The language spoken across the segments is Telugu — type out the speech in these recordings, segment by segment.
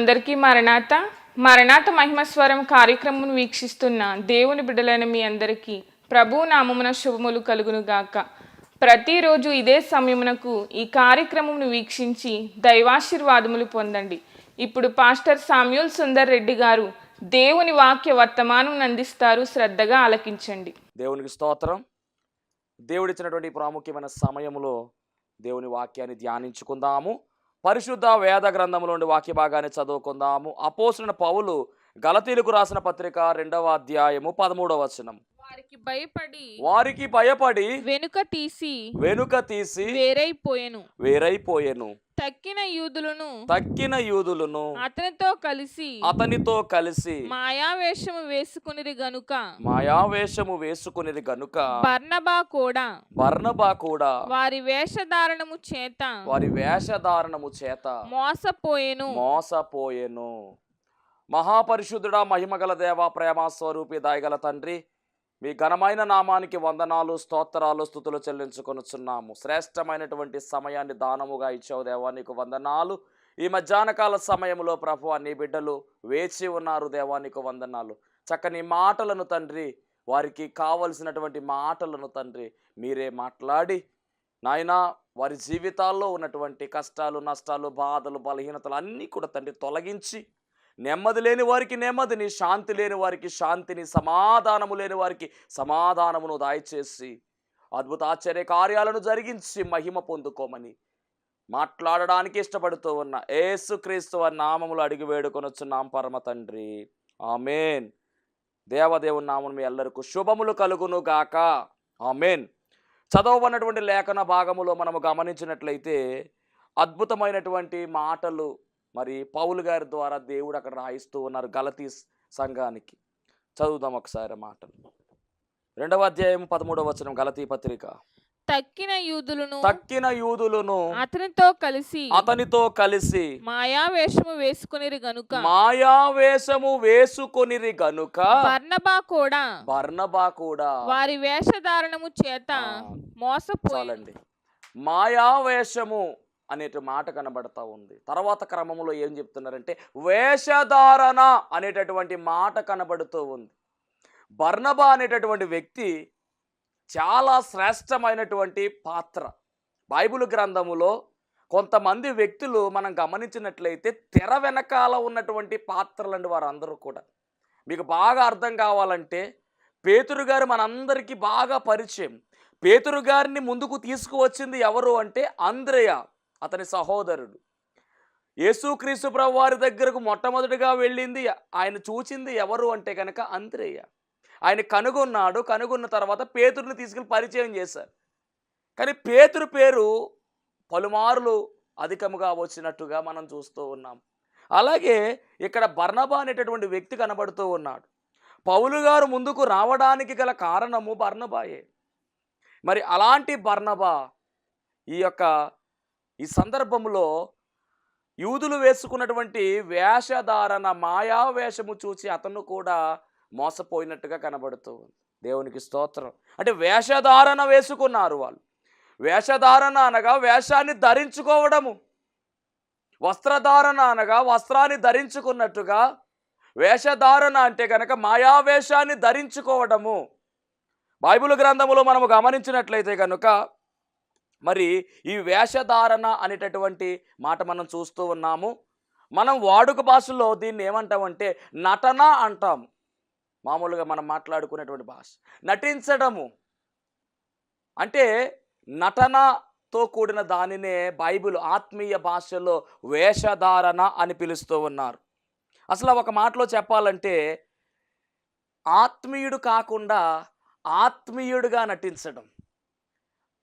అందరికీ మరణాత మరణాత మహిమస్వరం కార్యక్రమం వీక్షిస్తున్న దేవుని బిడ్డలైన మీ అందరికీ ప్రభు నామమున శుభములు కలుగును గాక. ప్రతిరోజు ఇదే సమయమునకు ఈ కార్యక్రమమును వీక్షించి దైవాశీర్వాదములు పొందండి. ఇప్పుడు పాస్టర్ సామ్యూల్ సుందర్ రెడ్డి గారు దేవుని వాక్య వర్తమానం అందిస్తారు శ్రద్ధగా ఆలకించండి. దేవునికి స్తోత్రం. దేవుడిచ్చినటువంటి ప్రాముఖ్యమైన సమయంలో దేవుని వాక్యాన్ని ధ్యానించుకుందాము. పరిశుద్ధ వేద గ్రంథంలోని వాక్య భాగాన్ని చదువుకుందాము. అపోసిన పౌలు గలతీలకు రాసిన పత్రిక రెండవ అధ్యాయము పదమూడవ వచనం. వారికి భయపడి వారికి భయపడి వెనుక తీసి వెనుక తీసి వేరైపోయెను. వేరైపోయెను. తక్కిన యూదులను తక్కిన యూదులను అతనితో కలిసి అతనితో కలిసి మాయావేషము వేసుకునిరి గనుక మాయావేషము వేసుకునేది గనుక బర్నబా కూడా బర్నబా కూడా వారి వేషధారణము చేత వారి వేషధారణము చేత మోసపోయెను. మోసపోయెను. మహాపరిశుద్ధుడా మహిమగల దేవ ప్రేమ స్వరూపి దాయగల తండ్రి మీ ఘనమైన నామానికి వందనాలు స్తోత్రాలు స్థుతులు చెల్లించుకొనుచున్నాము. శ్రేష్టమైనటువంటి సమయాన్ని దానముగా ఇచ్చావు దేవా నీకు వందనాలు. ఈ మధ్యాహ్నకాల సమయంలో ప్రభు నీ బిడ్డలు వేచి ఉన్నారు దేవా నీకు వందనాలు. చక్కని మాటలను తండ్రి వారికి కావలసినటువంటి మాటలను తండ్రి మీరే మాట్లాడి నాయనా వారి జీవితాల్లో ఉన్నటువంటి కష్టాలు నష్టాలు బాధలు బలహీనతలు అన్నీ కూడా తండ్రి తొలగించి నెమ్మది లేని వారికి నెమ్మదిని శాంతి లేని వారికి శాంతిని సమాధానము లేని వారికి సమాధానమును దయచేసి అద్భుత ఆశ్చర్య కార్యాలను జరిగించి మహిమ పొందుకోమని మాట్లాడడానికి ఇష్టపడుతూ ఉన్న ఏసుక్రీస్తు వారి నామములు అడిగి వేడుకొనొచ్చున్నాం పరమ తండ్రి. ఆమెన్. దేవదేవుని నామం మీ అందరికీ శుభములు కలుగును గాక ఆమెన్. చదవబడినటువంటి లేఖన భాగములో మనము గమనించినట్లయితే అద్భుతమైనటువంటి మాటలు మరి పౌలు గారి ద్వారా దేవుడు అక్కడ రాయిస్తూ ఉన్నారు గలతీ సంఘానికి. చదువుదాం ఒకసారి మాటలు రెండవ అధ్యాయం పదమూడవ వచనం గలతీ పత్రిక. తక్కిన యూదులను తక్కిన యూదులను అతనితో కలిసి అతనితో కలిసి మాయావేషము వేసుకునిరి గనుక. మాయావేషము వేసుకొనిరి గనుక బర్నబా కూడా బర్నబా కూడా వారి వేషధారణము చేత ఆ, మోసపోయి చాలండి. అనే అనేటి మాట కనబడతా ఉంది. తర్వాత క్రమంలో ఏం చెప్తున్నారంటే వేషధారణ అనేటటువంటి మాట కనబడుతూ ఉంది. బర్నబా అనేటటువంటి వ్యక్తి చాలా శ్రేష్టమైనటువంటి పాత్ర. బైబిల్ గ్రంథములో కొంతమంది వ్యక్తులు మనం గమనించినట్లయితే తెర వెనకాల ఉన్నటువంటి పాత్రలండి వారందరూ కూడా. మీకు బాగా అర్థం కావాలంటే పేతురు గారు మనందరికీ బాగా పరిచయం. పేతురు గారిని ముందుకు తీసుకువచ్చింది ఎవరు అంటే అంద్రయ. అతని సహోదరుడు. యేసుక్రీస్తు ప్రభు వారి దగ్గరకు మొట్టమొదటిగా వెళ్ళింది ఆయన చూచింది ఎవరు అంటే కనుక అంత్రేయ ఆయన కనుగొన్నాడు కనుగొన్న తర్వాత పేతుడిని తీసుకెళ్ళి పరిచయం చేశారు. కానీ పేతురు పేరు పలుమార్లు అధికముగా వచ్చినట్టుగా మనం చూస్తూ ఉన్నాం. అలాగే ఇక్కడ బర్నబా అనేటటువంటి వ్యక్తి కనబడుతూ ఉన్నాడు. పౌలు గారు ముందుకు రావడానికి గల కారణము బర్ణబాయే మరి అలాంటి బర్ణబా ఈ యొక్క ఈ సందర్భంలో యూదులు వేసుకున్నటువంటి వేషధారణ మాయా వేషము చూసి అతను కూడా మోసపోయినట్టుగా కనబడుతూ ఉంది. దేవునికి స్తోత్రం. అంటే వేషధారణ వేసుకున్నారు వాళ్ళు. వేషధారణ అనగా వేషాన్ని ధరించుకోవడము. వస్త్రధారణ అనగా వస్త్రాన్ని ధరించుకున్నట్టుగా వేషధారణ అంటే కనుక మాయావేషాన్ని ధరించుకోవడము. బైబిల్ గ్రంథములో మనము గమనించినట్లయితే కనుక మరి ఈ వేషధారణ అనేటటువంటి మాట మనం చూస్తూ ఉన్నాము. మనం వాడుక భాషలో దీన్ని ఏమంటామంటే నటన అంటాము మామూలుగా మనం మాట్లాడుకునేటువంటి భాష. నటించడము. అంటే నటనతో కూడిన దానినే బైబిల్ ఆత్మీయ భాషలో వేషధారణ అని పిలుస్తూ ఉన్నారు. అసలు ఒక మాటలో చెప్పాలంటే ఆత్మీయుడు కాకుండా ఆత్మీయుడుగా నటించడం.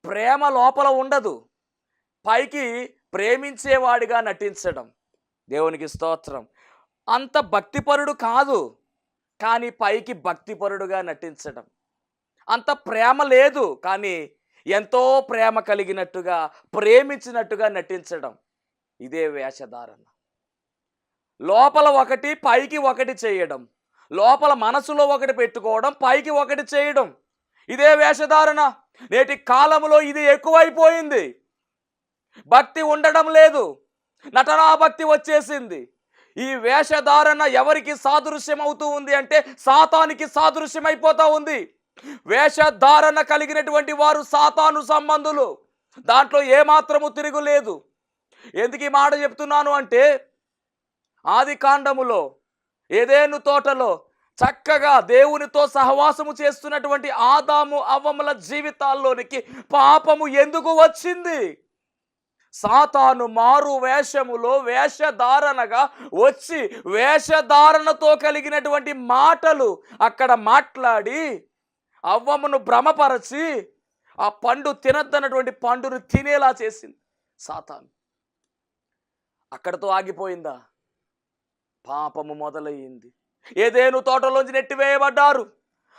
ప్రేమ లోపల ఉండదు. పైకి ప్రేమించేవాడిగా నటించడం. దేవునికి స్తోత్రం. అంత భక్తిపరుడు కాదు కానీ పైకి భక్తిపరుడుగా నటించడం. అంత ప్రేమ లేదు కానీ ఎంతో ప్రేమ కలిగినట్టుగా ప్రేమించినట్టుగా నటించడం. ఇదే వేషధారణ. లోపల ఒకటి పైకి ఒకటి చేయడం. లోపల మనసులో ఒకటి పెట్టుకోవడం పైకి ఒకటి చేయడం. ఇదే వేషధారణ. నేటి కాలంలో ఇది ఎక్కువైపోయింది. భక్తి ఉండడం లేదు. నటనా భక్తి వచ్చేసింది. ఈ వేషధారణ ఎవరికి సాదృశ్యం అవుతూ ఉంది అంటే సాతానికి సాదృశ్యం అయిపోతూ ఉంది. వేషధారణ కలిగినటువంటి వారు సాతాను సంబంధులు. దాంట్లో ఏమాత్రము తిరుగులేదు ఎందుకు ఈ మాట చెప్తున్నాను అంటే ఆది కాండములో ఏదేను తోటలో చక్కగా దేవునితో సహవాసము చేస్తున్నటువంటి ఆదాము అవ్వముల జీవితాల్లోనికి పాపము ఎందుకు వచ్చింది? సాతాను మారు వేషములో వేషధారణగా వచ్చి వేషధారణతో కలిగినటువంటి మాటలు అక్కడ మాట్లాడి అవ్వమును భ్రమపరచి ఆ పండు తినద్దన్నటువంటి పండును తినేలా చేసింది సాతాను. అక్కడతో ఆగిపోయిందా? పాపము మొదలయ్యింది. ఏదేను తోటలోంచి నెట్టివేయబడ్డారు?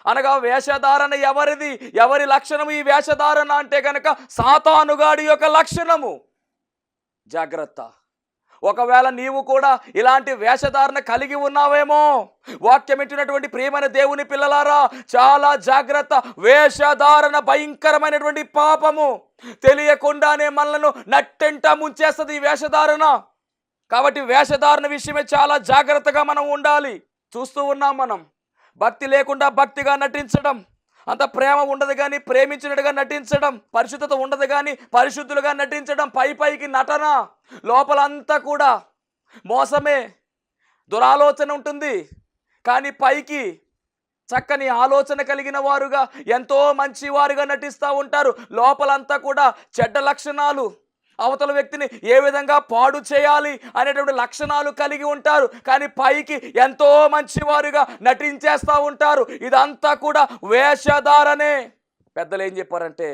అనగా వేషధారణ ఎవరిది? ఎవరి లక్షణము ఈ వేషధారణ అంటే కనుక సాతానుగాడి యొక్క లక్షణము. జాగ్రత్త. ఒకవేళ నీవు కూడా ఇలాంటి వేషధారణ కలిగి ఉన్నావేమో వాక్యం ఇచ్చినటువంటి ప్రియమైన దేవుని పిల్లలారా చాలా జాగ్రత్త. వేషధారణ భయంకరమైనటువంటి పాపము. తెలియకుండానే మనలను నట్టెంట ముంచేస్తుంది ఈ వేషధారణ. కాబట్టి వేషధారణ విషయమే చాలా జాగ్రత్తగా మనం ఉండాలి. చూస్తూ ఉన్నాం మనం. భక్తి లేకుండా భక్తిగా నటించడం. అంత ప్రేమ ఉండదు కానీ ప్రేమించినట్టుగా నటించడం. పరిశుద్ధత ఉండదు కానీ పరిశుద్ధులుగా నటించడం పై పైకి నటన. లోపలంతా కూడా మోసమే. దురాలోచన ఉంటుంది. కానీ పైకి చక్కని ఆలోచన కలిగిన వారుగా ఎంతో మంచి వారుగా నటిస్తూ ఉంటారు. లోపలంతా కూడా చెడ్డ లక్షణాలు. అవతల వ్యక్తిని ఏ విధంగా పాడు చేయాలి అనేటువంటి లక్షణాలు కలిగి ఉంటారు. కానీ పైకి ఎంతో మంచివారుగా నటించేస్తూ ఉంటారు. ఇదంతా కూడా వేషధారనే పెద్దలు ఏం చెప్పారంటే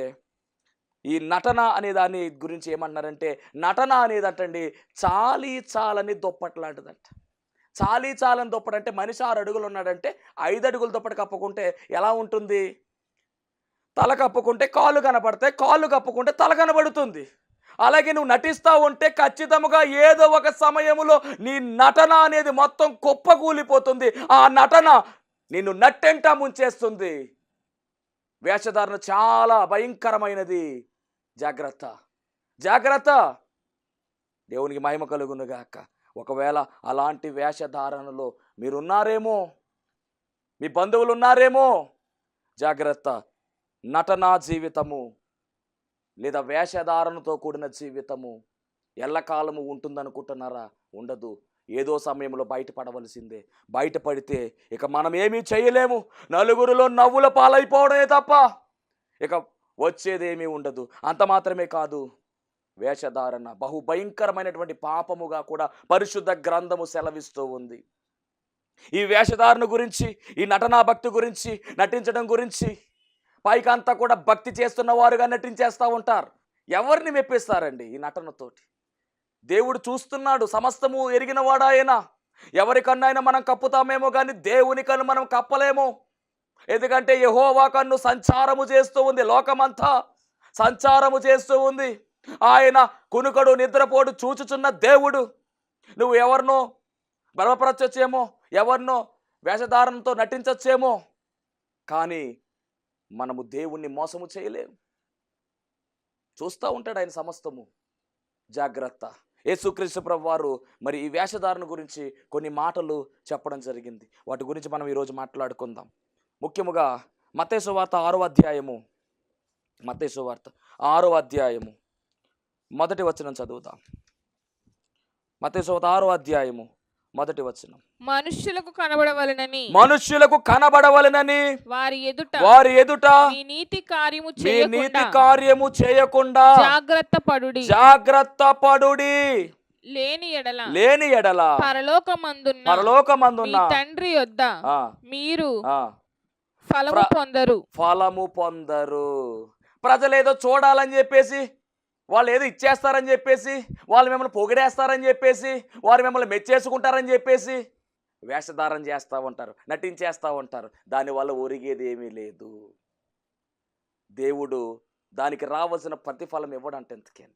ఈ నటన అనే దాని గురించి ఏమన్నారంటే నటన అనేదంటండి చాలీ చాలని దుప్పటి లాంటిదంట. చాలీ చాలని దుప్పటి అంటే మనిషి ఆరు అడుగులు ఉన్నాడంటే ఐదు అడుగుల దుప్పటి కప్పుకుంటే ఎలా ఉంటుంది? తల కప్పుకుంటే కాళ్ళు కనపడతాయి కాళ్ళు కప్పుకుంటే తల కనబడుతుంది. అలాగే నువ్వు నటిస్తూ ఉంటే ఖచ్చితంగా ఏదో ఒక సమయంలో నీ నటన అనేది మొత్తం కుప్పకూలిపోతుంది. ఆ నటన నిన్ను నట్టెంట ముంచేస్తుంది. వేషధారణ చాలా భయంకరమైనది. జాగ్రత్త. జాగ్రత్త. దేవునికి మహిమ కలుగునుగాక. ఒకవేళ అలాంటి వేషధారణలో మీరున్నారేమో మీ బంధువులు ఉన్నారేమో జాగ్రత్త. నటనా జీవితము. లేదా వేషధారణతో కూడిన జీవితము ఎల్లకాలము ఉంటుందనుకుంటున్నారా? ఉండదు. ఏదో సమయంలో బయటపడవలసిందే. బయటపడితే ఇక మనం ఏమీ చేయలేము. నలుగురిలో నవ్వుల పాలైపోవడమే తప్ప ఇక వచ్చేదేమీ ఉండదు. అంత మాత్రమే కాదు. వేషధారణ బహు భయంకరమైనటువంటి పాపముగా కూడా పరిశుద్ధ గ్రంథము సెలవిస్తూ ఉంది. ఈ వేషధారణ గురించి ఈ నటనా భక్తి గురించి నటించడం గురించి పైకి అంతా కూడా భక్తి చేస్తున్న వారుగా నటించేస్తూ ఉంటారు. ఎవరిని మెప్పిస్తారండి ఈ నటనతోటి? దేవుడు చూస్తున్నాడు సమస్తము ఎరిగినవాడు ఆయన ఎవరికన్నా అయినా మనం కప్పుతామేమో కానీ దేవుని కన్ను మనం కప్పలేము. ఎందుకంటే యహోవా కన్ను సంచారము చేస్తూ ఉంది లోకమంతా. సంచారము చేస్తూ ఉంది. ఆయన కునుకడు నిద్రపోడు చూచుచున్న దేవుడు. నువ్వు ఎవరినో బలపరచొచ్చేమో ఎవరినో వేషధారణతో నటించచ్చేమో. కానీ మనము దేవుణ్ణి మోసము చేయలేము చూస్తూ ఉంటాడు ఆయన సమస్తము. జాగ్రత్త. యేసుక్రీస్తు ప్రభు వారు మరి ఈ వేషధారణ గురించి కొన్ని మాటలు చెప్పడం జరిగింది. వాటి గురించి మనం ఈరోజు మాట్లాడుకుందాం. ముఖ్యముగా మతేసు వార్త ఆరో అధ్యాయము. మతేసు వార్త ఆరో అధ్యాయము. మొదటి వచనం చదువుతాం మతేసు వార్త ఆరో అధ్యాయము. మొదటి వచనం. మనుష్యులకు కనబడవలనని. మనుష్యులకు కనబడవలనని. వారి ఎదుట వారి ఎదుట మీ నీతి కార్యము మీ నీతి కార్యము చేయకుండా జాగ్రత్త పడుడి. జాగ్రత్త పడుడి. లేని ఎడల. లేని ఎడల. పరలోకమందున్న మీ పరలోకమందున్న తండ్రి యొద్ద మీరు ఫలము పొందరు. ఫలము పొందరు. ప్రజలు ఏదో చూడాలని చెప్పేసి వాళ్ళు ఏదో ఇచ్చేస్తారని చెప్పేసి వాళ్ళు మిమ్మల్ని పొగిడేస్తారని చెప్పేసి వారు మిమ్మల్ని మెచ్చేసుకుంటారని చెప్పేసి వేషధారం చేస్తూ ఉంటారు నటించేస్తూ ఉంటారు. దానివల్ల ఒరిగేది ఏమీ లేదు. దేవుడు దానికి రావాల్సిన ప్రతిఫలం ఇవ్వడంటే ఎందుకని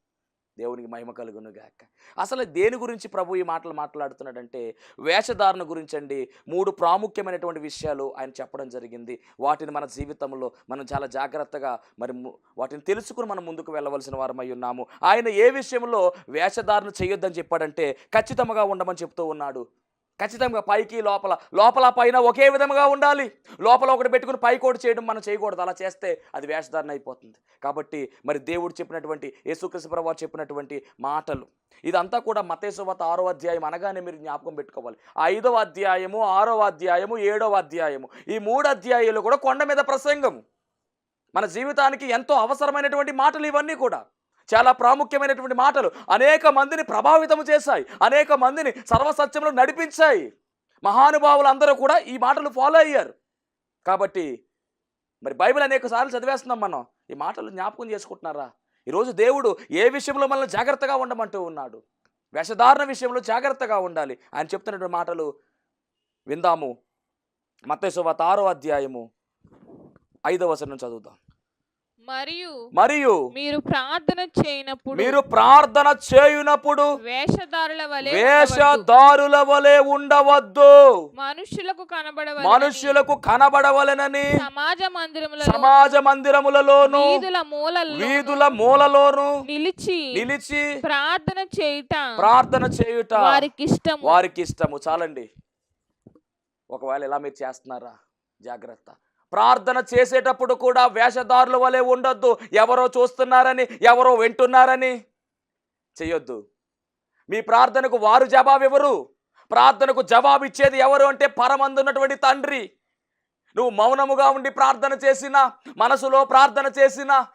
దేవునికి మహిమ కలుగునుగాక అసలు దేని గురించి ప్రభు ఈ మాటలు మాట్లాడుతున్నాడంటే వేషధారణ గురించి అండి మూడు ప్రాముఖ్యమైనటువంటి విషయాలు ఆయన చెప్పడం జరిగింది. వాటిని మన జీవితంలో మనం చాలా జాగ్రత్తగా మరి ము- వాటిని తెలుసుకుని మనం ముందుకు వెళ్ళవలసిన వారమై ఉన్నాము. ఆయన ఏ విషయంలో వేషధారణ చేయొద్దని చెప్పాడంటే ఖచ్చితంగా ఉండమని చెప్తూ ఉన్నాడు. ఖచ్చితంగా పైకి లోపల లోపల పైన ఒకే విధంగా ఉండాలి. లోపల ఒకటి పెట్టుకుని పైకోటి చేయడం మనం చేయకూడదు. అలా చేస్తే అది వేషధారణ అయిపోతుంది. కాబట్టి మరి దేవుడు చెప్పినటువంటి యేసుకృష్ణ వారు చెప్పినటువంటి మాటలు. ఇదంతా కూడా మతేశ్వత ఆరో అధ్యాయం అనగానే మీరు జ్ఞాపకం పెట్టుకోవాలి. ఐదవ అధ్యాయము ఆరవ అధ్యాయము ఏడవ అధ్యాయము. ఈ మూడు అధ్యాయాలు కూడా కొండ మీద ప్రసంగం. మన జీవితానికి ఎంతో అవసరమైనటువంటి మాటలు ఇవన్నీ కూడా. చాలా ప్రాముఖ్యమైనటువంటి మాటలు. అనేక మందిని ప్రభావితం చేశాయి. అనేక మందిని సర్వసత్యంలో నడిపించాయి. మహానుభావులు అందరూ కూడా ఈ మాటలు ఫాలో అయ్యారు. కాబట్టి మరి బైబిల్ అనేక సార్లు చదివేస్తున్నాం మనం. ఈ మాటలు జ్ఞాపకం చేసుకుంటున్నారా? ఈరోజు దేవుడు ఏ విషయంలో మనల్ని జాగ్రత్తగా ఉండమంటూ ఉన్నాడు? వేషధారణ విషయంలో జాగ్రత్తగా ఉండాలి. ఆయన చెప్తున్నటువంటి మాటలు విందాము. మత్తేశ్వత ఆరో అధ్యాయము ఐదవ వచనం చదువుదాం. మరియు మరియు మీరు ప్రార్థన చేయనప్పుడు మీరు ప్రార్థన చేయునప్పుడు వేషధారుల వలె. వేషధారుల వలె ఉండవద్దు. మనుషులకు కనబడవలెనని మనుష్యులకు కనబడవలెనని సమాజ మందిరముల సమాజ మందిరములలోను వీధుల మూలల్లో వీధుల మూలలోను నిలిచి నిలిచి ప్రార్థన చేయుట ప్రార్థన చేయుట వారికి ఇష్టము. వారికి ఇష్టము. చాలండి. ఒకవేళ ఇలా మీరు చేస్తున్నారా? జాగ్రత్త. ప్రార్థన చేసేటప్పుడు కూడా వేషధారుల వలె ఉండొద్దు. ఎవరో చూస్తున్నారని ఎవరో వింటున్నారని చెయ్యొద్దు. మీ ప్రార్థనకు వారు జవాబు ఎవరు ప్రార్థనకు జవాబు ఇచ్చేది ఎవరు అంటే పరమందున్నటువంటి తండ్రి. నువ్వు మౌనముగా ఉండి ప్రార్థన చేసినా మనసులో ప్రార్థన చేసినా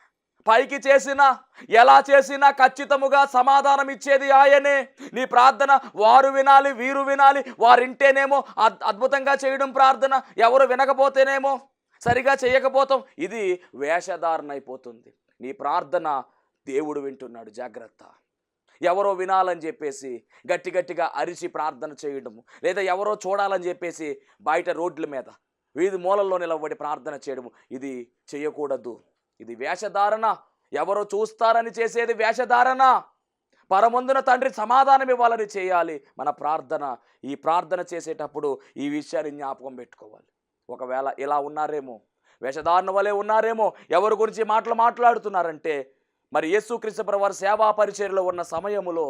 పైకి చేసినా ఎలా చేసినా ఖచ్చితముగా సమాధానం ఇచ్చేది ఆయనే. నీ ప్రార్థన వారు వినాలి వీరు వినాలి వారింటేనేమో అద్- అద్భుతంగా చేయడం ప్రార్థన ఎవరు వినకపోతేనేమో సరిగా చేయకపోతాం. ఇది వేషధారణ అయిపోతుంది. నీ ప్రార్థన దేవుడు వింటున్నాడు. జాగ్రత్త. ఎవరో వినాలని చెప్పేసి గట్టి గట్టిగా అరిచి ప్రార్థన చేయడము లేదా ఎవరో చూడాలని చెప్పేసి బయట రోడ్ల మీద వీధి మూలల్లో నిలబడి ప్రార్థన చేయడము ఇది చేయకూడదు. ఇది వేషధారణ. ఎవరో చూస్తారని చేసేది వేషధారణ. పరమందున తండ్రి సమాధానం ఇవ్వాలని చేయాలి. మన ప్రార్థన ఈ ప్రార్థన చేసేటప్పుడు ఈ విషయాన్ని జ్ఞాపకం పెట్టుకోవాలి. ఒకవేళ ఇలా ఉన్నారేమో వేషధారణ వలె ఉన్నారేమో ఎవరి గురించి మాటలు మాట్లాడుతున్నారంటే మరి యేసుక్రీస్తు వారి సేవా పరిచర్లో ఉన్న సమయములో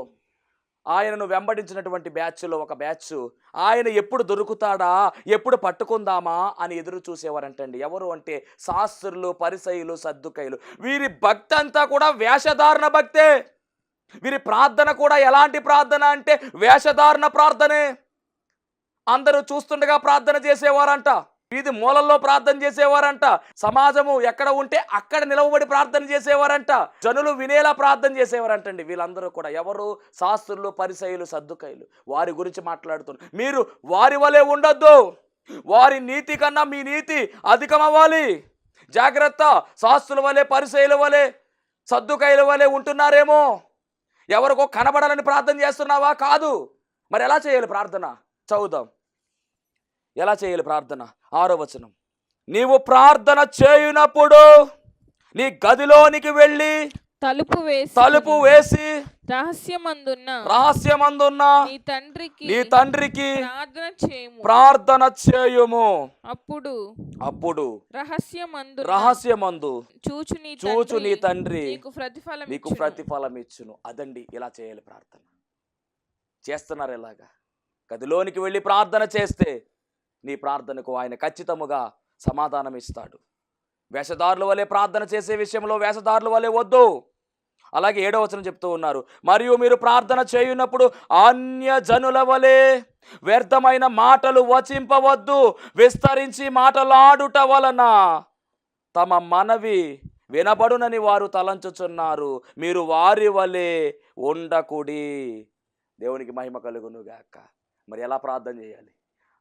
ఆయనను వెంబడించినటువంటి బ్యాచ్లో ఒక బ్యాచ్ ఆయన ఎప్పుడు దొరుకుతాడా ఎప్పుడు పట్టుకుందామా అని ఎదురు చూసేవారంటండి. ఎవరు అంటే శాస్త్రులు పరిసయులు సర్దుకైలు వీరి భక్తి అంతా కూడా వేషధారణ భక్తే. వీరి ప్రార్థన కూడా ఎలాంటి ప్రార్థన అంటే వేషధారణ ప్రార్థనే. అందరూ చూస్తుండగా ప్రార్థన చేసేవారంట. వీధి మూలల్లో ప్రార్థన చేసేవారంట. సమాజము ఎక్కడ ఉంటే అక్కడ నిలవబడి ప్రార్థన చేసేవారంట. జనులు వినేలా ప్రార్థన చేసేవారంటండి. వీళ్ళందరూ కూడా ఎవరు? శాస్త్రులు పరిసయులు సర్దుకైలు వారి గురించి మాట్లాడుతున్నారు. మీరు వారి వలె ఉండొద్దు. వారి నీతి కన్నా మీ నీతి అధికమవ్వాలి. జాగ్రత్త. శాస్త్రుల వలె పరిసయుల వలె సర్దుకైల వలె ఉంటున్నారేమో. ఎవరికో కనబడాలని ప్రార్థన చేస్తున్నావా? కాదు. మరి ఎలా చేయాలి ప్రార్థన? చదువుదాం. ఎలా చేయాలి ప్రార్థన? ఆరో వచనం. నీవు ప్రార్థన చేయునప్పుడు నీ గదిలోనికి వెళ్ళి తలుపు వేసి తలుపు వేసి రహస్యమందున్న రహస్యమందున్న నీ తండ్రికి నీ తండ్రికి ప్రార్థన చేయము. ప్రార్థన చేయుము. అప్పుడు అప్పుడు రహస్యమందు రహస్యమందు చూచు నీ చూచు నీ తండ్రి నీకు ప్రతిఫలం నీకు ఇచ్చును. ప్రతిఫలం ఇచ్చును అదండి ఇలా చేయాలి ప్రార్థన. చేస్తున్నారు ఇలాగా గదిలోనికి వెళ్ళి ప్రార్థన చేస్తే నీ ప్రార్థనకు ఆయన ఖచ్చితముగా సమాధానం ఇస్తాడు వేషధారుల వలె ప్రార్థన చేసే విషయంలో వేషధారుల వలె వద్దు. అలాగే ఏడవ వచనం చెప్తూ ఉన్నారు. మరియు మీరు ప్రార్థన చేయున్నప్పుడు అన్య జనుల వలె వ్యర్థమైన మాటలు వచింపవద్దు. విస్తరించి మాటలాడుట వలన తమ మనవి వినబడునని వారు తలంచుచున్నారు. మీరు వారి వలె ఉండకుడి. దేవునికి మహిమ కలుగునుగాక. మరి ఎలా ప్రార్థన చేయాలి?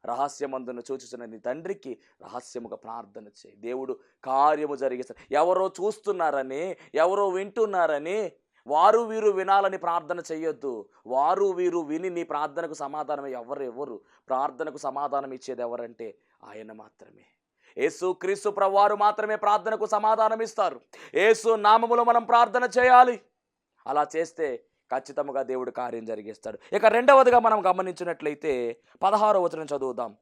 రహస్యమందును చూచుచున్న నీ తండ్రికి రహస్యముగా ప్రార్థన చేయి. దేవుడు కార్యము జరిగిస్తారు ఎవరో చూస్తున్నారని ఎవరో వింటున్నారని వారు వీరు వినాలని ప్రార్థన చేయొద్దు వారు వీరు విని నీ ప్రార్థనకు సమాధానం ఎవరు ఎవరు? ప్రార్థనకు సమాధానం ఇచ్చేది ఎవరంటే ఆయన మాత్రమే. యేసు క్రీస్తు ప్రవారు మాత్రమే ప్రార్థనకు సమాధానం ఇస్తారు యేసు నామములో మనం ప్రార్థన చేయాలి. అలా చేస్తే ఖచ్చితంగా దేవుడు కార్యం జరిగిస్తాడు. ఇక రెండవదిగా మనం గమనించినట్లయితే పదహారో వచనం చదువుదాం.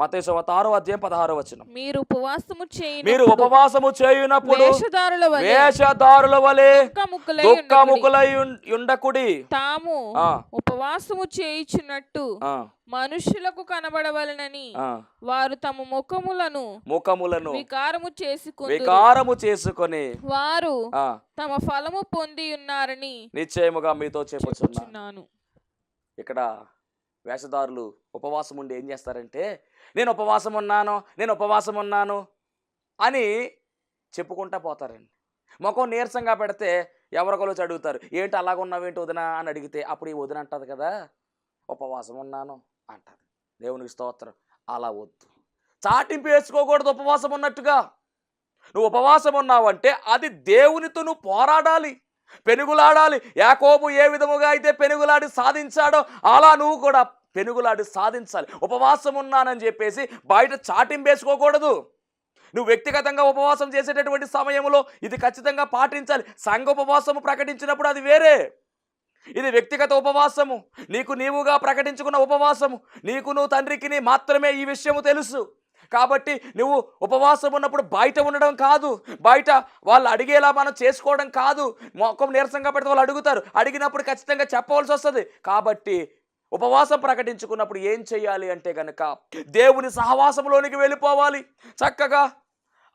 మతేశ్వత ఆరో అధ్యాయం పదహారో వచనం. మీరు ఉపవాసము మీరు ఉపవాసము చేయునప్పుడు వేషధారుల వలె వేషధారుల వలె దుఃఖముఖులై దుఃఖ ఉండకుడి. తాము ఉపవాసము చేయుచున్నట్టు మనుషులకు కనబడవలనని. వారు తమ ముఖములను ముఖములను వికారము చేసుకుందురు. వికారము చేసుకొని వారు తమ ఫలము పొంది ఉన్నారని నిశ్చయముగా మీతో చెప్పుచున్నా చెప్పుచున్నాను. ఇక్కడ వేషధారులు ఉపవాసం ఉండి ఏం చేస్తారంటే నేను ఉపవాసం ఉన్నాను నేను ఉపవాసం ఉన్నాను అని చెప్పుకుంటా పోతారండి. ముఖం నీరసంగా పెడితే ఎవరికొలో అడుగుతారు ఏంటి అలాగ ఉన్నావేంటి వదిన అని అడిగితే అప్పుడు ఈ వదిన అంటది కదా ఉపవాసం ఉన్నాను అంటది. దేవునికి స్తోత్రం అలా వద్దు. చాటింపు వేసుకోకూడదు ఉపవాసం ఉన్నట్టుగా. నువ్వు ఉపవాసం ఉన్నావంటే అది దేవునితో నువ్వు పోరాడాలి పెనుగులాడాలి. యాకోబు ఏ విధముగా అయితే పెనుగులాడి సాధించాడో అలా నువ్వు కూడా పెనుగులాడి సాధించాలి. ఉపవాసం ఉన్నానని చెప్పేసి బయట చాటింపేసుకోకూడదు నువ్వు వ్యక్తిగతంగా ఉపవాసం చేసేటటువంటి సమయంలో ఇది ఖచ్చితంగా పాటించాలి. సంఘ ఉపవాసము ప్రకటించినప్పుడు అది వేరే. ఇది వ్యక్తిగత ఉపవాసము. నీకు నీవుగా ప్రకటించుకున్న ఉపవాసము. నీకు నువ్వు తండ్రికి మాత్రమే ఈ విషయము తెలుసు. కాబట్టి నువ్వు ఉపవాసం ఉన్నప్పుడు బయట ఉండడం కాదు. బయట వాళ్ళు అడిగేలా మనం చేసుకోవడం కాదు. మొక్కం నీరసంగా పెడితే వాళ్ళు అడుగుతారు. అడిగినప్పుడు ఖచ్చితంగా చెప్పవలసి వస్తుంది. కాబట్టి ఉపవాసం ప్రకటించుకున్నప్పుడు ఏం చేయాలి అంటే గనక దేవుని సహవాసంలోనికి వెళ్ళిపోవాలి. చక్కగా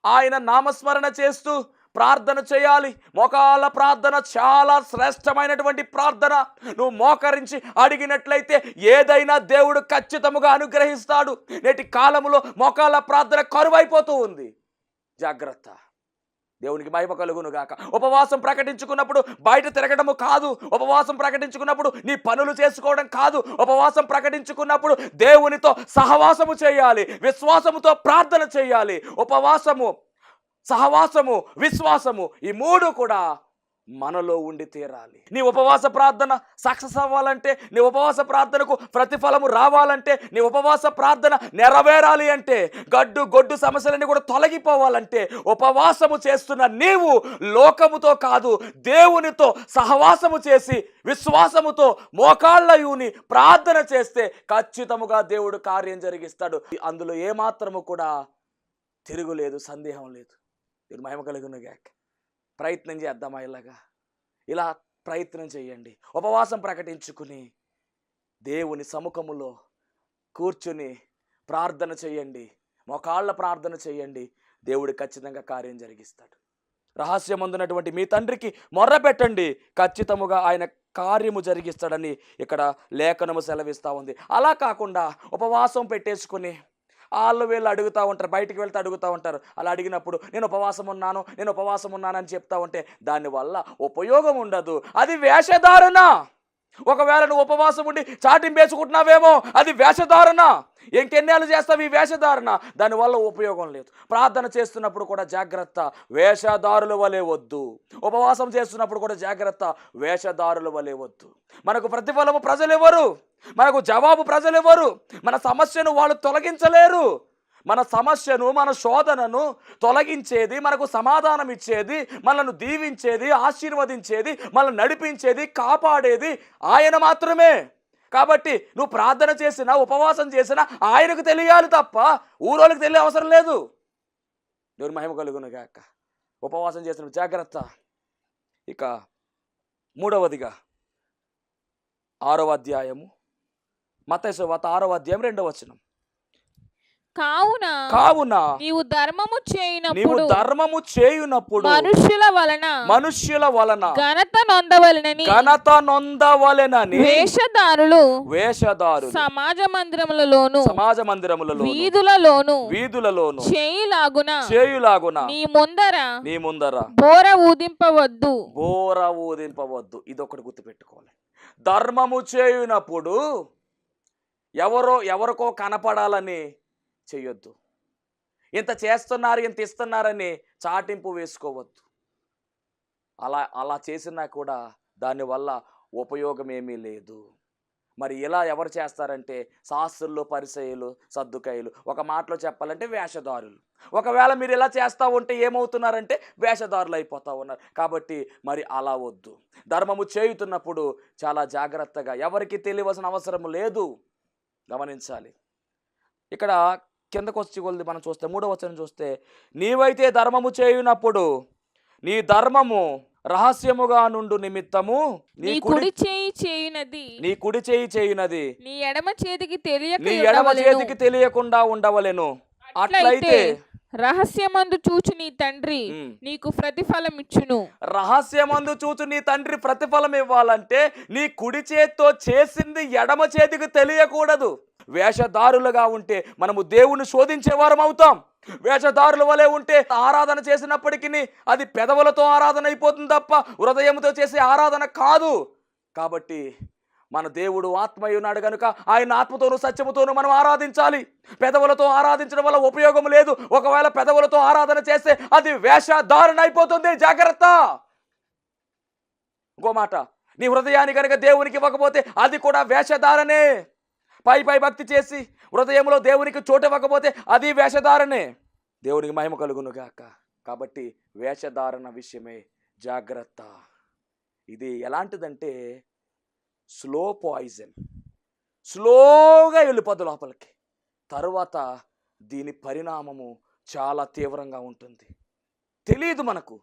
ఆయన నామస్మరణ చేస్తూ ప్రార్థన చేయాలి. మోకాల ప్రార్థన చాలా శ్రేష్టమైనటువంటి ప్రార్థన. నువ్వు మోకరించి అడిగినట్లయితే ఏదైనా దేవుడు ఖచ్చితముగా అనుగ్రహిస్తాడు. నేటి కాలంలో మోకాల ప్రార్థన కరువైపోతూ ఉంది. జాగ్రత్త. దేవునికి మహిమ కలుగునుగాక. ఉపవాసం ప్రకటించుకున్నప్పుడు బయట తిరగడము కాదు. ఉపవాసం ప్రకటించుకున్నప్పుడు నీ పనులు చేసుకోవడం కాదు. ఉపవాసం ప్రకటించుకున్నప్పుడు దేవునితో సహవాసము చేయాలి. విశ్వాసముతో ప్రార్థన చేయాలి. ఉపవాసము సహవాసము విశ్వాసము ఈ మూడు కూడా మనలో ఉండి తీరాలి. నీ ఉపవాస ప్రార్థన సక్సెస్ అవ్వాలంటే నీ ఉపవాస ప్రార్థనకు ప్రతిఫలము రావాలంటే నీ ఉపవాస ప్రార్థన నెరవేరాలి అంటే గడ్డు గొడ్డు సమస్యలన్నీ కూడా తొలగిపోవాలంటే ఉపవాసము చేస్తున్న నీవు లోకముతో కాదు దేవునితో సహవాసము చేసి విశ్వాసముతో మోకాళ్ళయుని ప్రార్థన చేస్తే ఖచ్చితముగా దేవుడు కార్యం జరిగిస్తాడు. అందులో ఏమాత్రము కూడా తిరుగులేదు సందేహం లేదు. మీరు మహిమ కలుగును గాక ప్రయత్నం చేద్దామా ఇలాగా? ఇలా ప్రయత్నం చేయండి. ఉపవాసం ప్రకటించుకుని దేవుని సముఖములో కూర్చుని ప్రార్థన చేయండి. మొకాళ్ళ ప్రార్థన చేయండి. దేవుడు ఖచ్చితంగా కార్యం జరిగిస్తాడు. రహస్యమందునటువంటి మీ తండ్రికి మొర్ర పెట్టండి ఖచ్చితముగా ఆయన కార్యము జరిగిస్తాడని ఇక్కడ లేఖనము సెలవిస్తూ ఉంది. అలా కాకుండా ఉపవాసం పెట్టేసుకుని వాళ్ళు వీళ్ళు అడుగుతూ ఉంటారు బయటికి వెళ్తే అడుగుతూ ఉంటారు. అలా అడిగినప్పుడు నేను ఉపవాసం ఉన్నాను నేను ఉపవాసం ఉన్నాను అని చెప్తా ఉంటే దానివల్ల ఉపయోగం ఉండదు. అది వేషధారణ. ఒకవేళ నువ్వు ఉపవాసం ఉండి చాటింపేసుకుంటున్నావేమో అది వేషధారణ. ఇంకెన్నేళ్ళు చేస్తావు ఈ వేషధారణ? దానివల్ల ఉపయోగం లేదు. ప్రార్థన చేస్తున్నప్పుడు కూడా జాగ్రత్త. వేషధారుల వలె వద్దు. ఉపవాసం చేస్తున్నప్పుడు కూడా జాగ్రత్త. వేషధారుల వలె వద్దు. మనకు ప్రతిఫలము ప్రజలు ఎవరు మనకు జవాబు ప్రజలు ఎవరు మన సమస్యను వాళ్ళు తొలగించలేరు. మన సమస్యను మన శోధనను తొలగించేది మనకు సమాధానం ఇచ్చేది మనల్ని దీవించేది ఆశీర్వదించేది మనల్ని నడిపించేది కాపాడేది ఆయన మాత్రమే. కాబట్టి నువ్వు ప్రార్థన చేసినా ఉపవాసం చేసినా ఆయనకు తెలియాలి తప్ప ఊరోళ్ళకి తెలియ అవసరం లేదు. దేవుని మహిమ కలుగును గాక. ఉపవాసం చేసిన జాగ్రత్త. ఇక మూడవదిగా ఆరవ అధ్యాయము మతేశ్వాత ఆరవ అధ్యాయం రెండవ వచనం. కావున కావున నీవు ధర్మము నీవు చేయనప్పుడు ధర్మము చేయునప్పుడు మనుషుల వలన మనుష్యుల వలన ఘనత నొందవలనని ఘనత నొందవలెనని వేషధారులు వేషధారులు సమాజ మందిరములలోను సమాజ మందిరములలో వీధులలోను వీధులలోను చేయులాగున చేయులాగున నీ ముందర నీ ముందర బోర ఊదింపవద్దు. బోర ఊదింపవద్దు. ఇదొకటి గుర్తుపెట్టుకోవాలి. ధర్మము చేయునప్పుడు ఎవరో ఎవరికో కనపడాలని చేయొద్దు. ఇంత చేస్తున్నారు ఇంత ఇస్తున్నారని చాటింపు వేసుకోవద్దు. అలా అలా చేసినా కూడా దానివల్ల ఉపయోగం ఏమీ లేదు. మరి ఇలా ఎవరు చేస్తారంటే శాస్త్రుల్లో పరిచయలు సర్దుకాయలు ఒక మాటలో చెప్పాలంటే వేషధారులు. ఒకవేళ మీరు ఇలా చేస్తూ ఉంటే ఏమవుతున్నారంటే వేషధారులు అయిపోతూ ఉన్నారు. కాబట్టి మరి అలా వద్దు. ధర్మము చేయుతున్నప్పుడు చాలా జాగ్రత్తగా ఎవరికి తెలియవలసిన అవసరం లేదు. గమనించాలి. ఇక్కడ కిందకు వచ్చి కొలిది మనం చూస్తే మూడో వచనం చూస్తే నీవైతే ధర్మము చేయునప్పుడు నీ ధర్మము రహస్యముగా నుండు నిమిత్తము నీ కుడి చేయి చేయునది. నీ కుడి చేయి చేయునది. నీ ఎడమ చేతికి తెలియక నీ ఎడమ. చేతికి తెలియకుండా ఉండవలెను. అట్లయితే రహస్యమందు చూచు నీ తండ్రి. నీకు ప్రతిఫలం ఇచ్చును. రహస్యమందు చూచు నీ తండ్రి ప్రతిఫలం ఇవ్వాలంటే నీ కుడి చేత్తో చేసింది ఎడమ చేతికి తెలియకూడదు. వేషధారులుగా ఉంటే మనము దేవుణ్ణి శోధించే వారం అవుతాం వేషధారుల వలె ఉంటే ఆరాధన చేసినప్పటికీ అది పెదవులతో ఆరాధన అయిపోతుంది తప్ప హృదయంతో చేసే ఆరాధన కాదు. కాబట్టి మన దేవుడు ఆత్మయ్య ఉన్నాడు కనుక ఆయన ఆత్మతోనూ సత్యముతోనూ మనం ఆరాధించాలి. పెదవులతో ఆరాధించడం వల్ల ఉపయోగం లేదు. ఒకవేళ పెదవులతో ఆరాధన చేస్తే అది వేషధారణ అయిపోతుంది. జాగ్రత్త! ఇంకో మాట నీ హృదయాన్ని కనుక దేవునికి ఇవ్వకపోతే అది కూడా వేషధారణే. పై పై భక్తి చేసి హృదయంలో దేవునికి చోటు ఇవ్వకపోతే అది వేషధారణే. దేవునికి మహిమ కలుగును గాక కాబట్టి వేషధారణ విషయమే జాగ్రత్త. ఇది ఎలాంటిదంటే స్లో పాయిజన్. స్లోగా వెళ్ళిపోద్దు లోపలికి. తరువాత దీని పరిణామము చాలా తీవ్రంగా ఉంటుంది. తెలియదు మనకు.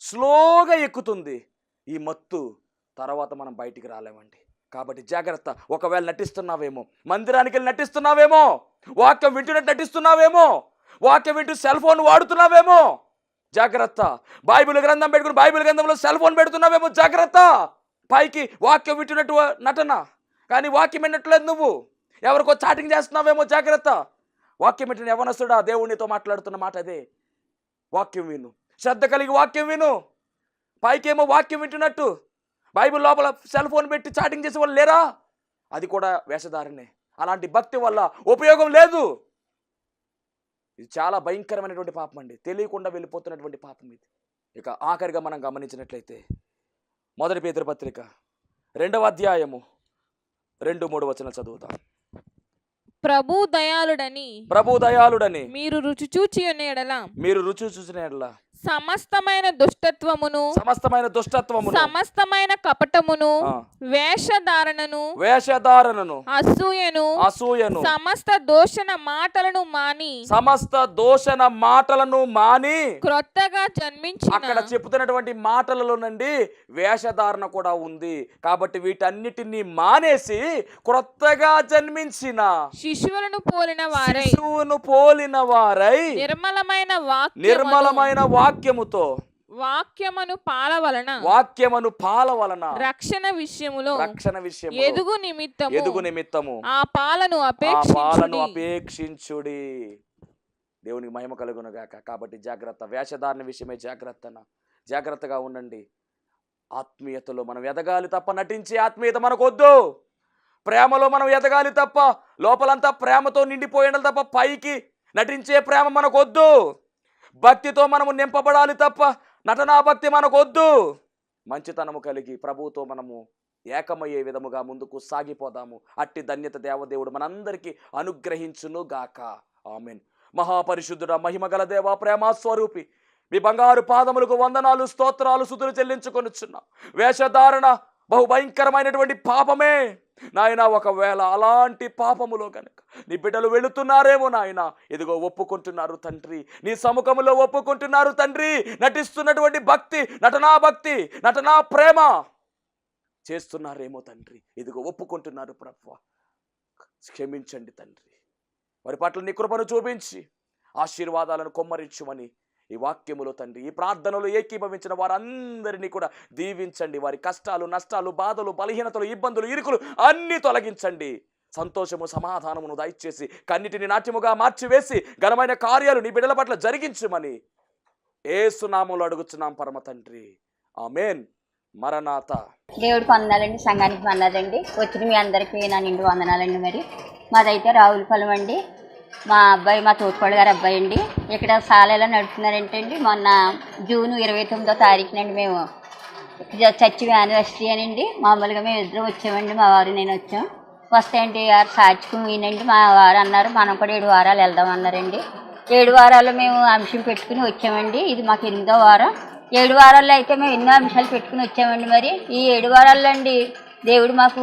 స్లోగా ఎక్కుతుంది ఈ మత్తు. తర్వాత మనం బయటికి రాలేమండి. కాబట్టి జాగ్రత్త. ఒకవేళ నటిస్తున్నావేమో మందిరానికి వెళ్ళి నటిస్తున్నావేమో వాక్యం వింటున్నట్టు నటిస్తున్నావేమో వాక్యం వింటూ సెల్ ఫోన్ వాడుతున్నావేమో జాగ్రత్త. బైబిల్ గ్రంథం పెట్టుకుని బైబిల్ గ్రంథంలో సెల్ ఫోన్ పెడుతున్నావేమో జాగ్రత్త. పైకి వాక్యం వింటున్నట్టు నటన. కానీ వాక్యం వినట్లేదు నువ్వు. ఎవరికో చాటింగ్ చేస్తున్నావేమో జాగ్రత్త. వాక్యం వింటున్న యవనస్తుడా దేవునితో మాట్లాడుతున్న మాట అదే. వాక్యం విను. శ్రద్ధ కలిగి వాక్యం విను. పైకేమో వాక్యం వింటున్నట్టు బైబిల్ లోపల సెల్ ఫోన్ పెట్టి చాటింగ్ చేసే వాళ్ళు లేరా? అది కూడా వేషధారణే. అలాంటి భక్తి వల్ల ఉపయోగం లేదు. ఇది చాలా భయంకరమైనటువంటి పాపం అండి. తెలియకుండా వెళ్ళిపోతున్నటువంటి పాపం ఇది. ఇక ఆఖరిగా మనం గమనించినట్లయితే మొదటి పేదరి పత్రిక రెండవ అధ్యాయము రెండు మూడు వచనం చదువుతాం. ప్రభు దయాళుడని ప్రభు దయాళుడని మీరు రుచి చూచి ఎడల మీరు రుచి చూసిన యెడల సమస్తమైన దుష్టత్వమును సమస్తమైన దుష్టత్వమును సమస్తమైన కపటమును వేషధారణను వేషధారణను అసూయను అసూయను సమస్త దోషణ మాటలను మాని సమస్త దోషణ మాటలను మాని క్రొత్తగా అక్కడ జన్మించిన చెప్తున్నటువంటి మాటలలో నుండి వేషధారణ కూడా ఉంది. కాబట్టి వీటన్నిటిని మానేసి క్రొత్తగా జన్మించిన శిశువులను పోలిన వారై శిశువును పోలిన వారై నిర్మలమైన వాక్యమును నిర్మలమైన వాక్యముతో వాక్యమును పాల వలన వాక్యమును పాల వలన రక్షణ విషయములో రక్షణ విషయం ఎదుగు నిమిత్తము ఎదుగు నిమిత్తము ఆ పాలను ఆ పాలను అపేక్షించుడి. దేవునికి మహిమ కలుగును గాక. కాబట్టి జాగ్రత్త వేషధారణ విషయమే జాగ్రత్తన జాగ్రత్తగా ఉండండి. ఆత్మీయతలో మనం ఎదగాలి తప్ప నటించే ఆత్మీయత మనకొద్దు. ప్రేమలో మనం ఎదగాలి తప్ప లోపలంతా ప్రేమతో నిండిపోయి ఉండాలి తప్ప పైకి నటించే ప్రేమ మనకొద్దు. భక్తితో మనము నింపబడాలి తప్ప నటనా భక్తి మనకొద్దు. మంచితనము కలిగి ప్రభువుతో మనము ఏకమయ్యే విధముగా ముందుకు సాగిపోదాము. అట్టి ధన్యత దేవదేవుడు మనందరికీ అనుగ్రహించును గాక. ఆమెన్. మహాపరిశుద్ధుడ మహిమగల దేవ ప్రేమస్వరూపి మీ బంగారు పాదములకు వందనాలు స్తోత్రాలు సుతులు చెల్లించుకొనుచున్నాం. వేషధారణ బహు భయంకరమైనటువంటి పాపమే. నాయన ఒకవేళ అలాంటి పాపములో కనుక నీ బిడ్డలు వెళుతున్నారేమో నాయన ఇదిగో ఒప్పుకుంటున్నారు తండ్రి. నీ సముఖములో ఒప్పుకుంటున్నారు తండ్రి. నటిస్తున్నటువంటి భక్తి నటనా భక్తి నటనా ప్రేమ చేస్తున్నారేమో తండ్రి. ఇదిగో ఒప్పుకుంటున్నారు ప్రభు. క్షమించండి తండ్రి. వారి పట్ల నీ కృపను చూపించి ఆశీర్వాదాలను కొమ్మరించుమని ఈ వాక్యములో తండ్రి ఈ ప్రార్థనలు ఏకీభవించిన వారందరినీ కూడా దీవించండి. వారి కష్టాలు నష్టాలు బాధలు బలహీనతలు ఇబ్బందులు ఇరుకులు అన్నీ తొలగించండి. సంతోషము సమాధానమును దయచేసి కన్నిటిని నాట్యముగా మార్చివేసి ఘనమైన కార్యాలు నీ బిడ్డల పట్ల జరిగించుమని ఏసునామంలో అడుగుచున్నాం పరమ తండ్రి. ఆమెన్. మరణాత. దేవుడికి వందనాలండి సంఘానికి వందనాలండి వచ్చిన మీ అందరికీ నా నిండు వందనాలండి మరి. మాదైతే రావులపాలెం అండి. మా అబ్బాయి మా తోటిపాడు గారు అబ్బాయి అండి. ఇక్కడ సాలేలా నడుపుతున్నారంటే అండి మొన్న జూన్ ఇరవై తొమ్మిదో తారీఖునండి మేము చర్చి యానివర్సరీ అనండి మామూలుగా మేము ఇద్దరు వచ్చామండి. మా వారు నేను వచ్చాం. వస్తాయండి వారు సాచుకునండి మా వారు అన్నారు మనం కూడా ఏడు వారాలు వెళ్దాం అన్నారండి. ఏడు వారాలు మేము అంశం పెట్టుకుని వచ్చామండి. ఇది మాకు ఎనిమిదో వారం. ఏడు వారాల్లో అయితే మేము ఎన్నో అంశాలు పెట్టుకుని వచ్చామండి మరి. ఈ ఏడు వారాల్లో అండి దేవుడు మాకు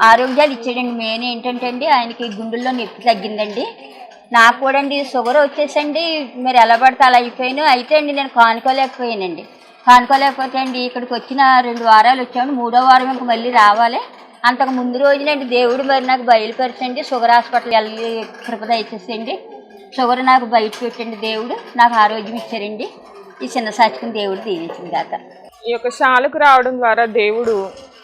ఆరోగ్యాలు ఇచ్చాడండి. మెయిన్ ఏంటంటే అండి ఆయనకి గుండెల్లో నొప్పి తగ్గిందండి. నాకు కూడా అండి షుగర్ వచ్చేసండి. మీరు ఎలా పడితే అలా అయిపోయాను. అయితే అండి నేను కానుకోలేకపోయానండి. కానుకోలేకపోతే అండి ఇక్కడికి వచ్చిన రెండు వారాలు వచ్చామండి మూడో వారం ఇంక మళ్ళీ రావాలి. అంతకు ముందు రోజునండి దేవుడు మరి నాకు బయలుపెరచండి. షుగర్ హాస్పిటల్ వెళ్ళి కృపద దయచేసండి షుగర్ నాకు బయట పెట్టండి దేవుడు. నాకు ఆరోగ్యం ఇచ్చారండి. ఈ చిన్న సాచుకుని దేవుడు దీవించింది కాక ఈ యొక్క శాలకు రావడం ద్వారా దేవుడు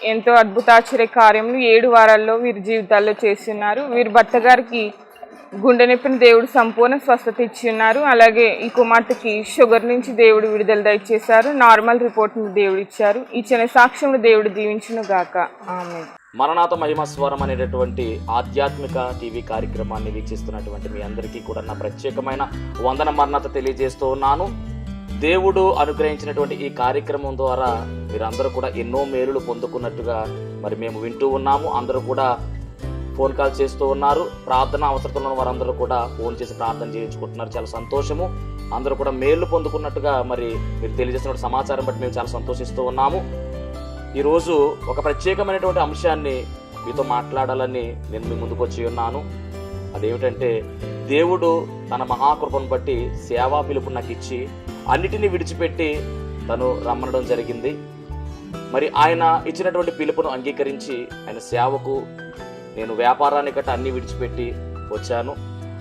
ఎంతో అద్భుతాశ్చర్య కార్యములు ఏడు వారాల్లో వీరి జీవితాల్లో చేస్తున్నారు. వీరి భర్త గారికి గుండె నొప్పిని దేవుడు సంపూర్ణ స్వస్థత ఇచ్చి ఉన్నారు అలాగే ఈ కుమార్తెకి షుగర్ నుంచి దేవుడు విడుదల దయచేశారు. నార్మల్ రిపోర్ట్ని దేవుడు ఇచ్చారు. ఇచ్చిన సాక్ష్యములు దేవుడు దీవించును గాక. ఆమె మరణాత మహిమస్వరం అనేటటువంటి ఆధ్యాత్మిక టీవీ కార్యక్రమాన్ని వీక్షిస్తున్నటువంటి మీ అందరికీ కూడా నా ప్రత్యేకమైన వందన మరణత తెలియజేస్తూ ఉన్నాను. దేవుడు అనుగ్రహించినటువంటి ఈ కార్యక్రమం ద్వారా మీరందరూ కూడా ఎన్నో మేలులు పొందుకున్నట్టుగా మరి మేము వింటూ ఉన్నాము. అందరూ కూడా ఫోన్ కాల్ చేస్తూ ఉన్నారు. ప్రార్థన అవసరతలో ఉన్న వారందరూ కూడా ఫోన్ చేసి ప్రార్థన చేయించుకుంటున్నారు. చాలా సంతోషము. అందరూ కూడా మేలు పొందుకున్నట్టుగా మరి మీరు తెలియజేసిన సమాచారం బట్టి మేము చాలా సంతోషిస్తూ ఉన్నాము. ఈరోజు ఒక ప్రత్యేకమైనటువంటి అంశాన్ని మీతో మాట్లాడాలని నేను మీ ముందుకు వచ్చి ఉన్నాను. అదేమిటంటే దేవుడు తన మహాకృపను బట్టి సేవా పిలుపు నాకు ఇచ్చి అన్నిటినీ విడిచిపెట్టి తను రమ్మనడం జరిగింది. మరి ఆయన ఇచ్చినటువంటి పిలుపును అంగీకరించి ఆయన సేవకు నేను వ్యాపారాన్ని గట్ట అన్ని విడిచిపెట్టి వచ్చాను.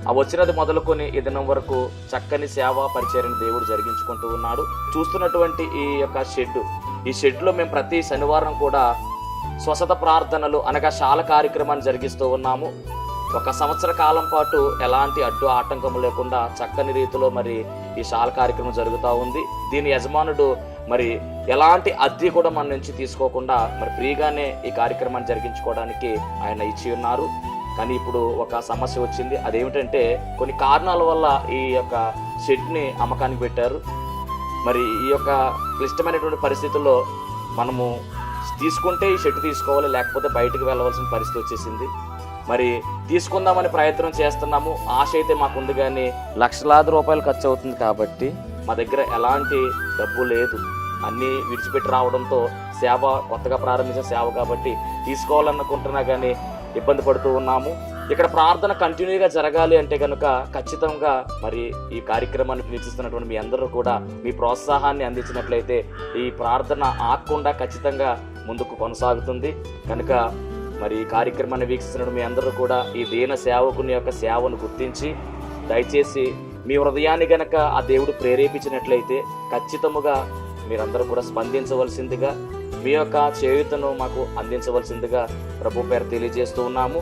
ఆ వచ్చినది మొదలుకొని ఈ దినం వరకు చక్కని సేవ పరిచయం దేవుడు జరిగించుకుంటూ ఉన్నాడు. చూస్తున్నటువంటి ఈ యొక్క షెడ్ ఈ షెడ్లో మేము ప్రతి శనివారం కూడా స్వసత ప్రార్థనలు అనగా శాల కార్యక్రమాన్ని జరిగిస్తూ ఉన్నాము. ఒక సంవత్సర కాలం పాటు ఎలాంటి అడ్డు ఆటంకం లేకుండా చక్కని రీతిలో మరి ఈ శాల కార్యక్రమం జరుగుతూ ఉంది. దీని యజమానుడు మరి ఎలాంటి అద్దె కూడా మన నుంచి తీసుకోకుండా మరి ఫ్రీగానే ఈ కార్యక్రమాన్ని జరిగించుకోవడానికి ఆయన ఇచ్చి ఉన్నారు. కానీ ఇప్పుడు ఒక సమస్య వచ్చింది. అదేమిటంటే కొన్ని కారణాల వల్ల ఈ యొక్క షెడ్ని అమ్మకానికి పెట్టారు. మరి ఈ యొక్క క్లిష్టమైనటువంటి పరిస్థితుల్లో మనము తీసుకుంటే ఈ షెడ్ తీసుకోవాలి లేకపోతే బయటకు వెళ్ళవలసిన పరిస్థితి వచ్చేసింది. మరి తీసుకుందామని ప్రయత్నం చేస్తున్నాము. ఆశ అయితే మాకుంది కానీ లక్షలాది రూపాయలు ఖర్చు అవుతుంది కాబట్టి మా దగ్గర ఎలాంటి డబ్బు లేదు. అన్నీ విడిచిపెట్టి రావడంతో సేవ కొత్తగా ప్రారంభించిన సేవ కాబట్టి తీసుకోవాలనుకుంటున్నా కానీ ఇబ్బంది పడుతూ ఉన్నాము. ఇక్కడ ప్రార్థన కంటిన్యూగా జరగాలి అంటే కనుక ఖచ్చితంగా మరి ఈ కార్యక్రమాన్ని వీక్షిస్తున్నటువంటి మీ అందరూ కూడా మీ ప్రోత్సాహాన్ని అందించినట్లయితే ఈ ప్రార్థన ఆగకుండా ఖచ్చితంగా ముందుకు కొనసాగుతుంది. కనుక మరి ఈ కార్యక్రమాన్ని వీక్షిస్తున్న మీ అందరూ కూడా ఈ దీన సేవకుని యొక్క సేవను గుర్తించి దయచేసి మీ హృదయాన్ని గనక ఆ దేవుడు ప్రేరేపించినట్లయితే ఖచ్చితముగా మీరందరూ కూడా స్పందించవలసిందిగా మీ యొక్క చేయుతను మాకు అందించవలసిందిగా ప్రభు పేరు తెలియజేస్తూ ఉన్నాము.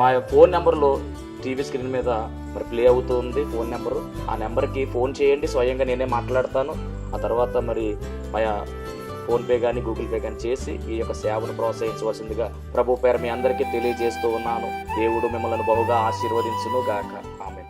మా ఫోన్ నెంబర్లో టీవీ స్క్రీన్ మీద మరి ప్లే అవుతుంది ఫోన్ నెంబరు. ఆ నెంబర్కి ఫోన్ చేయండి స్వయంగా నేనే మాట్లాడతాను. ఆ తర్వాత మరి మా ఫోన్పే కానీ గూగుల్ పే కానీ చేసి ఈ యొక్క సేవను ప్రోత్సహించవలసిందిగా ప్రభు పేరు మీ అందరికీ తెలియజేస్తూ ఉన్నాను. దేవుడు మిమ్మల్ని బహుగా ఆశీర్వదించును గాక ఆమె